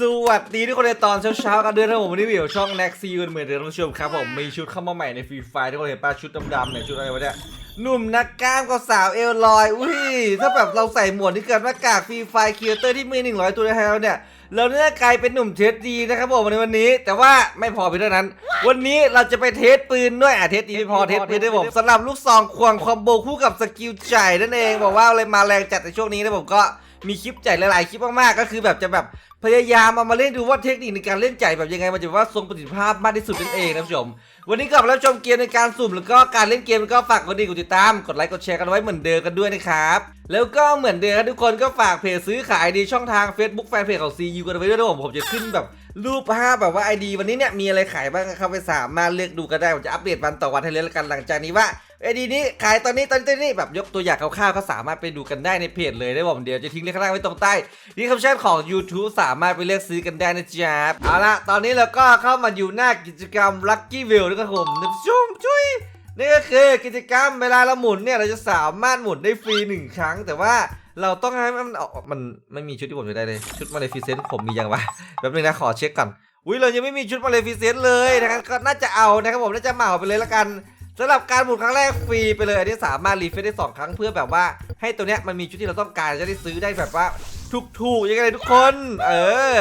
สวัสดีทุกคนในตอนเช้าๆกันด้วยนะผมวันนี้วิวช่อง Next ซีกันเหมือนเดิมท่านผู้ชมครับผมมีชุดเข้ามาใหม่ในฟรีไฟทุกคนเห็นป่ะชุดดำๆเนี่ยชุดอะไรวะเนี่ยหนุ่มนักกล้ามกับสาวเอลลอยอุ้ยถ้าแบบเราใส่หมวกที่เกิดหน้ากากฟรีไฟคิวเตอร์ที่มี 100 ตัวในไทยแล้วเนี่ยเราเนี่ยกลายเป็นหนุ่มเทสดีนะครับผมในวันนี้ แต่ว่าไม่พอเพียงเท่านั้น วันนี้เราจะไปเทสปืนด้วยอะเทสดีไม่พอเทสปืนด้วยผมสำหรับลูกซองควงคอมโบคู่กับสกิลใจายนั่นเองบอกว่าเลยมาแรงจัดในช่วงนี้นะผมก็ มีคลิปจ่ายหลายๆคลิปมากๆก็คือแบบจะแบบพยายามเอามาเล่นดูว่าเทคนิคในการเล่นใจแบบยังไงมันจะว่าทรงประสิทธิภาพมากที่สุดนั่นเองนะผู้ชม วันนี้กลับมารับชมเกมในการสุ่มแล้วก็การเล่นเกมก็ฝากกดดีกดติดตามกดไลค์กดแชร์กันไว้เหมือนเดิมกันด้วยนะครับแล้วก็เหมือนเดิมทุกคนก็ฝากเพจซื้อขายดีช่องทาง Facebook แฟนเพจของ CU กันไว้ด้วยนะผมผมจะขึ้นแบบรูปภาพแบบว่า ID วันนี้เนี่ยมีอะไรขายบ้างเข้าไปสามารถเลือกดูกันได้ผมจะอัปเดตวันต่อวันให้เลยละกันหลังจากนี้ว่า ไอดีนี้ขายตอนนี้ตอนนี้ตอนนี้แบบยกตัวอย่างคร่าวๆก็สามารถไปดูกันได้ในเพจเลยได้ผมเดี๋ยวจะทิ้งลิงก์ข้างล่างไว้ตรงใต้ที่คำชั่นของ YouTube สามารถไปเลือกซื้อกันได้นะจ๊ะเอาละตอนนี้เราก็เข้ามาอยู่หน้ากิจกรรม Lucky Wheel นะครับผมนะจุ้มจุ้ยนี่ก็คือกิจกรรมเวลาเราหมุนเนี่ยเราจะสามารถหมุนได้ฟรีหนึ่งครั้ง แต่ว่าเราต้องให้มันออกมันไม่มีชุดที่ผมจะได้เลย ชุดมาเลฟิเซนต์ผมมียังวะแป๊บนึงนะขอเช็คก่อนอุ้ยเรายังไม่มีชุดมาเลฟิเซนต์เลยนะครับก็น่าจะเอานะครับผมน่าจะเหมาไปเลยละกัน สำหรับการหมุนครั้งแรกฟรีไปเลยอันนี้สามารถรีเฟรชได้ 2 ครั้งเพื่อแบบว่า ให้ตัวเนี้ยมันมีชุดที่เราต้องการจะได้ซื้อได้แบบว่าถูกๆยังไงทุกคน เออ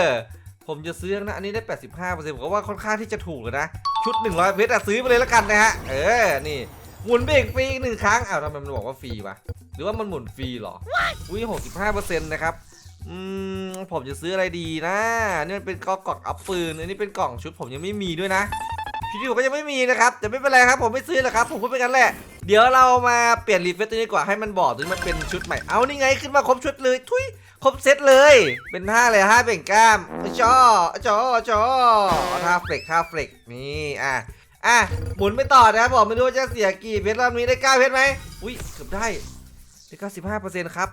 ผมจะซื้อนะอันนี้ได้ 85%ผมก็ว่าค่อนข้างที่จะถูกเลยนะ ชุด 100 เพชรอะซื้อไปเลยแล้วกันนะฮะ เออ นี่หมุนไปอีกฟรีอีกหนึ่งครั้งอ้าวทำไมมันบอกว่าฟรีวะหรือว่ามันหมุนฟรีเหรอ อุ้ย65%นะครับอืมผมจะซื้ออะไรดีนะนี่มันเป็นกล่องกล่องอัพปืนอันนี้เป็นกล่องชุดผมยังไม่มีด้วยนะ ชุดที่ผมก็ยังไม่มีนะครับแต่ไม่เป็นไรครับผมไม่ซื้อหรอกครับ ผมพูดไปกันแหละ เดี๋ยวเรามาเปลี่ยนรีเฟซตัวนี้ดีกว่าให้มันบอกถึงมันเป็นชุดใหม่เอานี่ไงขึ้นมาครบชุดเลยทุยครบเซตเลย เป็นท่าเลยท่าเบ่งกล้ามจอจอจอท่าเฟลกท่าเฟลกนี่อะอะหมุนไปต่อนะครับผมไม่รู้จะเสียกี่เพชรรอบนี้ได้9เพชรไหมอุ้ยเกือบได้ได้95เปอร์เซ็นต์ครับ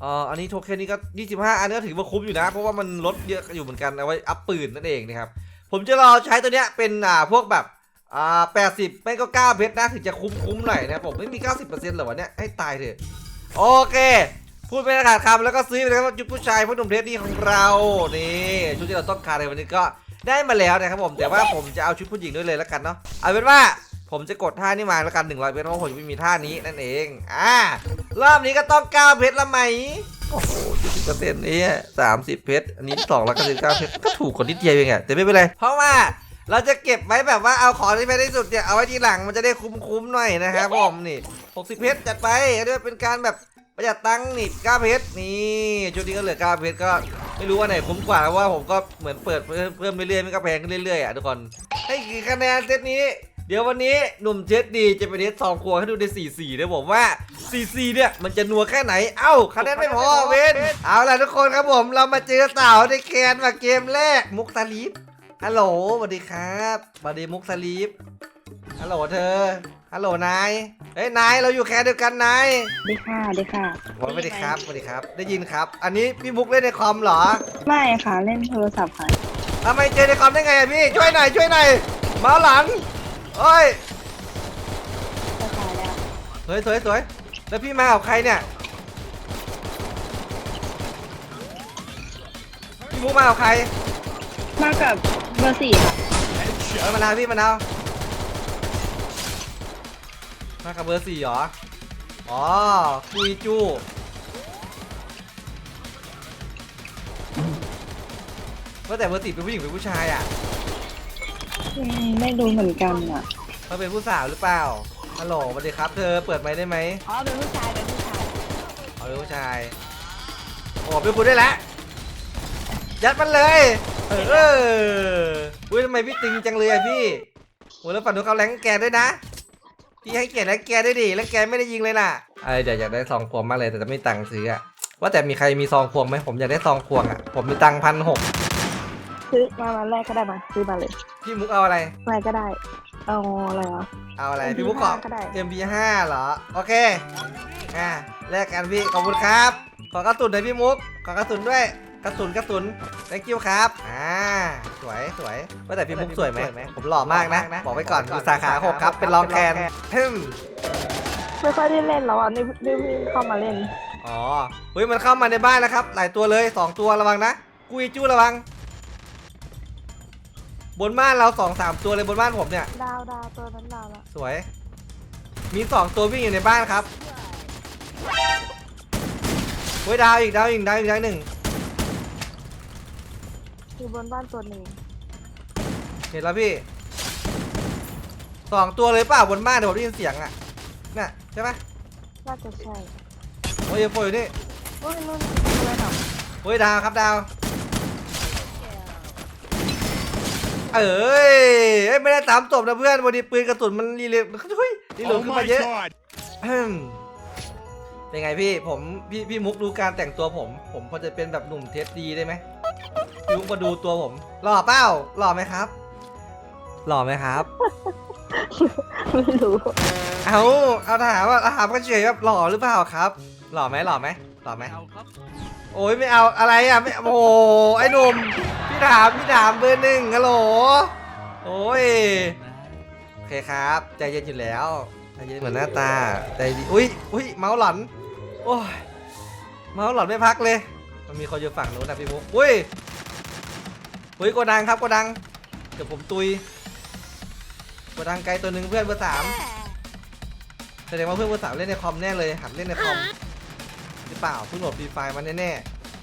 เอ่ออันนี้โทเค็นนี้ก็ 25 อันนี้ก็ถือว่าคุ้มอยู่นะ เพราะว่ามันลดเยอะอยู่เหมือนกัน เอาไว้อัพปืนนั่นเองนะครับ ผมจะรอใช้ตัวเนี้ยเป็นอ่าพวกแบบอ่าแปดสิบไม่ก็เก้าเพชรนะถึงจะคุ้มคุ้มๆหน่อยนะผมไม่มีเก้าสิบเปอร์เซ็นต์หรอวะเนี่ยให้ตายเถอะโอเค พูดไม่ขาดคำแล้วก็ซื้อไปนะครับชุดผู้ชายผู้หนุ่มเทสดีของเรานี่ชุดที่เราต้องการในวันนี้ก็ได้มาแล้วนะครับผมแต่ว่าผมจะเอาชุดผู้หญิงด้วยเลยแล้วกันเนาะเอาเป็นว่า ผมจะกดท่านี้มาแล้วกัน100เพชรเพราะผมไม่มีท่านี้นั่นเองอ่ารอบนี้ก็ต้อง9เพชรละไหมโอ้โหเปอร์เซ็นต์นี้สามสิบเพชรอันนี้สองร้อยเก้าสิบเก้าเพชรก็ถูกกว่านิดเดียวเองอะแต่ไม่เป็นไรเพราะว่าเราจะเก็บไว้แบบว่าเอาของที่แพงที่สุดเนี่ยเอาไว้ทีหลังมันจะได้คุ้มๆหน่อยนะครับผมนี่60เพชรจัดไปอันนี้เป็นการแบบประหยัดตังค์นี่ก้าเพชรนี่ชุดนี้ก็เหลือก้าเพชรก็ไม่รู้ว่าไหนคุ้มกว่าเพราะว่าผมก็เหมือนเปิดเพิ่มเพิ่มไปเรื่อยๆมันก็แพงขึ้นเรื่อยๆอะทุกคนให้กี่คะแนนเซตนี้ เดี๋ยววันนี้หนุ่มเจ็ดดีจะไปเทสซองครัวให้ดูใน4 4นะผมว่า4 4เนี่ยมันจะนัวแค่ไหน เอ้าคะแนนไม่พอเวนเอาล่ะทุกคนครับผมเรามาเจอสาวในแคนมาเกมแรกมุกตาลีฟฮัลโหลสวัสดีครับสวัสดีมุกตาลีฟฮัลโหลเธอฮัลโหลนายเฮ้ยนายเราอยู่แคนเดียวกันนายดีค่ะดีค่ะสวัสดีครับสวัสดีครับ ได้ยินครับ อันนี้พี่มุกเล่นในคอมเหรอไม่ค่ะเล่นโทรศัพท์ค่ะทำไมเจอในคอมได้ไงอะพี่ช่วยหน่อยช่วยหน่อยเมาส์หลัง เอ้ยก็ตายแล้วสวยสวยสวยแล้วพี่มากับใครเนี่ยพี่มุกมากับใครมากับเบอร์สี่ค่ะเออมะนาวพี่มะนาวมากับเบอร์สี่เหรออ๋อคุยจู้ว่าแต่เบอร์สี่เป็นผู้หญิงหรือผู้ชายอะ อืมไม่รู้เหมือนกันอะ เขาเป็นผู้สาวหรือเปล่า ฮัลโหลสวัสดีครับ เธอเปิดไมค์ได้ไหมอ๋อเป็นผู้ชายเป็นผู้ชายเอาเป็นผู้ชาย โอ้เป็นคุณได้แล้ว ยัดมันเลย เอออุ้ยทำไมพี่ติงจังเลยอะพี่โอ้แล้วฝั่งนู้นเขาแรงแกด้วยนะ พี่ให้เกียรติแรงแกด้วยดิแรงแกไม่ได้ยิงเลยน่ะไอ้เดี๋ยวอยากได้ซองควงมากเลยแต่จะไม่มีตังค์ซื้ออะว่าแต่มีใครมีซองควงไหมผมอยากได้ซองควงอะผมมีตังค์พันหก ซื้อมาวันแรกก็ได้มาซื้อมาเลยพี่มุกเอาอะไร อะไรก็ได้ เอาอะไรอะ เอาอะไร MP5 พี่มุกขอก็ได้ MP5 เหรอ โอเค อะแลกกันพี่ ขอบคุณครับ ขอกระสุนหน่อยพี่มุก ขอกระสุนด้วย กระสุนกระสุน thank you ครับ อ่า สวยสวยว่าแต่พี่มุกสวยไหม ผมหล่อมากนะ บอกไว้ก่อนอยู่สาขาหกครับ เป็นรองแคนฮึมไม่ค่อยได้เล่นแล้วอะนี่นี่เพิ่งเข้ามาเล่น อ๋อเฮ้ยมันเข้ามาในบ้านแล้วครับ หลายตัวเลยสองตัวระวังนะ กุยจู้ระวัง บนบ้านเราสองสามตัวเลยบนบ้านผมเนี่ย ดาวดาวตัวนั้นดาวละสวย มีสองตัววิ่งอยู่ในบ้านครับเฮ้ยดาวอีกดาวอีกดาวอีกดาวหนึ่งอยู่บนบ้านตัวหนึ่งเห็นแล้วพี่สองตัวเลยเปล่าบนบ้านเดี๋ยวผมได้ยินเสียงอะน่ะใช่ปะน่าจะใช่โอ้ยโฟอยู่นี่ โอ้ยนู่นอะไรหนอเฮ้ยดาวครับดาว เอ้ยเอ้ยไม่ได้ตามจบนะเพื่อนวันนี้ปืนกระสุนมันรีเลย์เฮ้ยรีโหลด Oh ขึ้น my มาเยอะ god! อืมเป็นไงพี่ผมพี่พี่มุกดูการแต่งตัวผม ผมพอจะเป็นแบบหนุ่มเทสดีได้ไหมพี่มุกมาดูตัวผม หล่อเปล่าหล่อไหมครับ หล่อไหมครับ ไม่รู้เอาเอาถามว่าเอาถามกันเฉยแบบหล่อหรือเปล่าครับ หล่อไหมหล่อไหมหล่อไหมโอ้ยไม่เอาอะไรอะไม่โอ้โหไอ้หนุ่ม พี่ถามพี่ถามเบอร์หนึ่งฮัลโหลโอ้ยโอเคครับใจเย็นอยู่แล้วใจเย็นเหมือนหน้าตาใจดีอุ้ยอุ้ยเมาส์หลอนโอ้ยเมาส์หลอนไม่พักเลย มันมีคนอยู่ฝั่งนู้นนะพี่มุกอุ้ยอุ้ยโกดังครับโกดังเดี๋ยวผมตุยโกดังไกลตัวหนึ่งเพื่อนเบอร์สามแสดงว่าเพื่อนเบอร์สามเล่นในคอมแน่เลยหัดเล่นในคอมหรือเปล่าเพิ่งโหลดฟรีไฟล์มาแน่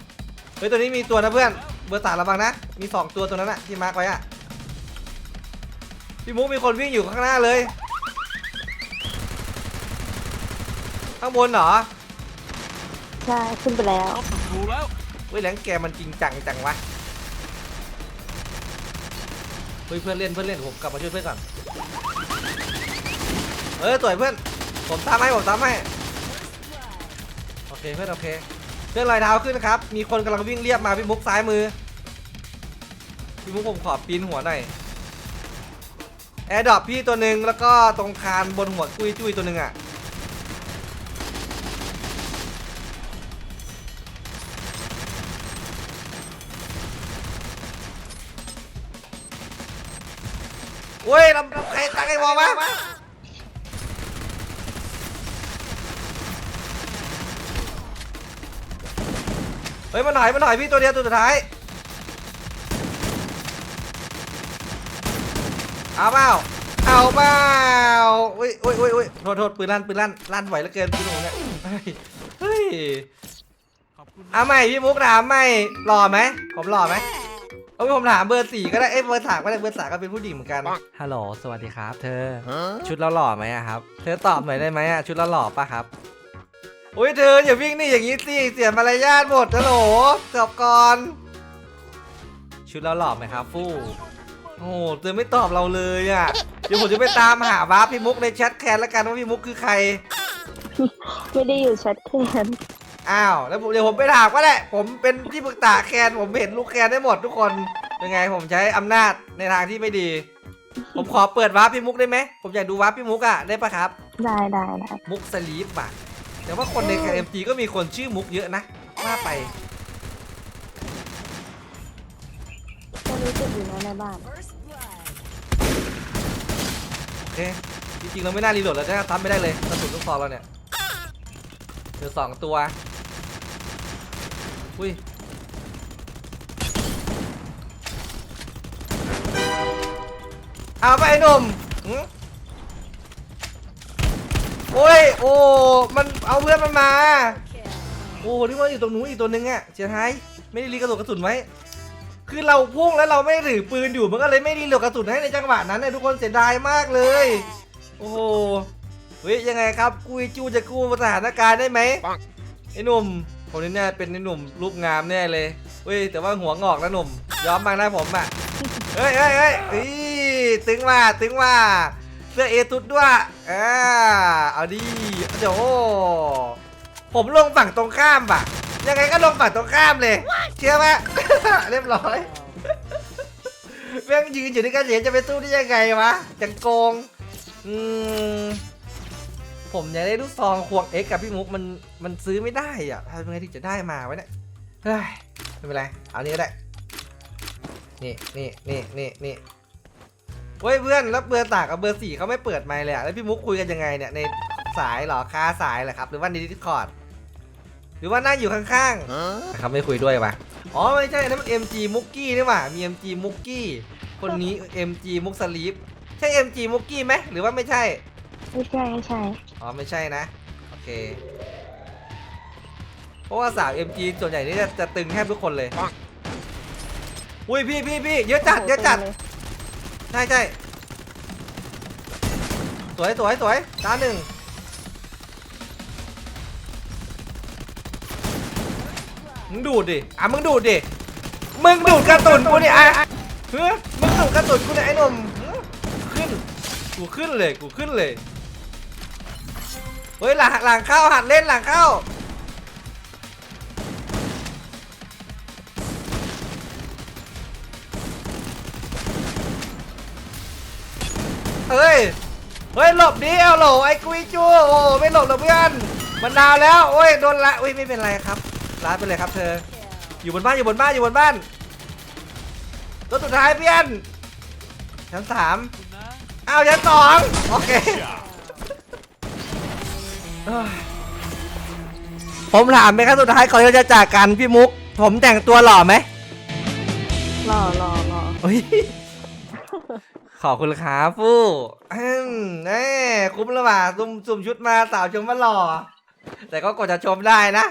ๆเฮ้ยตัวนี้มีตัวนะเพื่อน เบอร์สามระวังนะ มีสองตัวตัวนั้นอะที่มาร์กไว้อะพี่มุกมีคนวิ่งอยู่ข้างหน้าเลย ข้างบนเหรอใช่ขึ้นไปแล้วถูกแล้ว เฮ้ยแหลงแกมันจริงจังจังวะ เฮ้ยเพื่อนเล่นเพื่อนเล่นผมกลับมาช่วยเพื่อนก่อน เออต่วยเพื่อน ผมตามให้ผมตามให้ โอเคเพื่อนโอเค เพื่อนลอยเท้าขึ้นนะครับ มีคนกำลังวิ่งเรียบมาพี่มุกซ้ายมือ พี่มุกผมขอปีนหัวหน่อยแอร์ดรอปพี่ตัวหนึ่งแล้วก็ตรงคานบนหัวกุยจุยตัวหนึ่งอะเว้ยลำลำใครตั้งไอ้วอลม เฮ้ยมาหน่อยมาหน่อยพี่ตัวเดียวตัวสุดท้ายเอาเปล่าเอาเปล่าอุ้ยอุ้ยอุ้ยอุ้ยโทษโทษปืนลั่นปืนลั่นลั่นไหวเหลือเกินปืนหนูเนี่ยเฮ้ยเฮ้ยขอบคุณเอาใหม่พี่มุกถามใหม่หล่อไหมผมหล่อไหมเอาผมถามเบอร์สี่ก็ได้เอ้ยเบอร์สามก็ได้เบอร์สามก็เป็นผู้หญิงเหมือนกันฮัลโหลสวัสดีครับ เธอ ชุดเราหล่อไหมอะครับ เธอตอบหน่อยได้ไหมอะชุดเราหล่อปะครับ อุ้ยเธออย่าวิ่งหนี่อย่างนี้สิเสียมารยาทหมดฮัลโหลจบก่อน ชุดเราหล่อไหมครับฟู่โอ้โหเธอไม่ตอบเราเลยอะเดี๋ยวผมจะไปตามหาวาร์ปพี่มุกในแชทแคนแล้วกันว่าพี่มุกคือใคร ไม่ได้อยู่แชทแคนอ้าวแล้วผมเดี๋ยวผมไปถามก็ได้ผมเป็นที่ปรึกษาแคนผมเห็นลูกแคนได้หมดทุกคนเป็นไงผมใช้อำนาจในทางที่ไม่ดี ผมขอเปิดวาร์ปพี่มุกได้ไหมผมอยากดูวาร์ปพี่มุกอะได้ปะครับ ได้ได้ได้มุกสลีปอะ แต่ว่าคนในแคมจีก็มีคนชื่อมุกเยอะนะว่าไปตัวนี้ติดอยู่นะในบ้านโอเคจริงๆเราไม่น่ารีโหลดแล้วจะทำไม่ได้เลยกระสุนลูกซองเราเนี่ยเหลือสองตัวอุ้ยเอาไปไอ้หนุ่มหึ โอ้ย โอ้ มันเอาเพื่อนมันมา โอ้ที่ว่าอยู่ตรงนู้นอีกตัวนึงอะเสียหายไม่ได้รีกระสุนกระสุนไว้ คือเราพุ่งแล้วเราไม่ได้ถือปืนอยู่ มันก็เลยไม่รีโหลดกระสุนให้ในจังหวะนั้นเนี่ยทุกคนเสียดายมากเลย โอ้โหเฮ้ยยังไงครับกุยจูจะกู้สถานการณ์ได้ไหมไอ้หนุ่มคนนี้เนี่ยเป็นไอ้หนุ่มรูปงามแน่เลยเฮ้ยแต่ว่าหัวงอกนะหนุ่มยอมบางนะผมอะเฮ้ยเฮ้ยเฮ้ยอีตึงว่าตึงว่า เสื้อเอตุดด้วยอ่าเอาดิเดี๋ยวผมลงฝั่งตรงข้ามป่ะยังไงก็ลงฝั่งตรงข้ามเลย เชื่อไหมเรียบร้อยแม่งยืนอยู่ด้วยกันเสียจะไปสู้ได้ยังไงวะจังโกงอืมผมอยากได้ลูกซองควงเอ็กกับพี่มุกมันมันซื้อไม่ได้อะทำยังไงที่จะได้มาวะเนี่ยเฮ้ยไม่เป็นไรเอานี้ก็ได้นี่นี่นี่นี่นี่ เว้ยเพื่อนแล้วเบอร์ตากกับเบอร์สี่เขาไม่เปิดไมค์เลยอะแล้วพี่มุกคุยกันยังไงเนี่ยในสายเหรอคาสายเหรอครับ หรือว่าในดิสคอร์ดหรือว่านั่งอยู่ข้างๆเขาไม่คุยด้วยปะอ๋อไม่ใช่นั่นมัน MG มุกกี้นี่หว่ามี MG มุกกี้คนนี้ MG มุกสลีปใช่ MG มุกกี้ไหมหรือว่าไม่ใช่ ไม่ใช่ไม่ใช่ อ๋อไม่ใช่นะ โอเค เพราะว่าสาว MG ส่วนใหญ่นี่จะจะตึงแทบทุกคนเลย อุ้ยพี่พี่พี่เยอะจัดเยอะจัด ใช่ใช่สวยสวยสวยตาหนึ่งมึงดูดดิ อะมึงดูดดิ มึงดูดกระตุนกูนี่ไอ้เฮ้ยมึงดูดกระตุนกูนี่ไอ้หนุ่มขึ้น กูขึ้นเลย กูขึ้นเลย เฮ้ยหลังหลังเข้าหัดเล่นหลังเข้า เฮ้ย เฮ้ย หลบดิเอาหลบไอ้กุยจูโอ้ไม่หลบหรอกเพื่อน มันดาวแล้ว โอ้ย โดนละอุ้ย ไม่เป็นไรครับลาดไปเลยครับเธอ อยู่บนบ้าน อยู่บนบ้าน อยู่บนบ้าน ตัวสุดท้ายเพื่อนชั้นสามคุณนะอ้าวชั้นสองโอเคเอ้ยผมถามไปครั้งสุดท้ายก่อนที่เราจะจากกันพี่มุก ผมแต่งตัวหล่อไหมรอรอรอเฮ้ย ขอบคุณครับฟู่แน่คุ้มแล้วว่ะซุ่มซุ่มชุดมาสาวชมว่าหล่อ แต่ก็กดจะชมได้นะ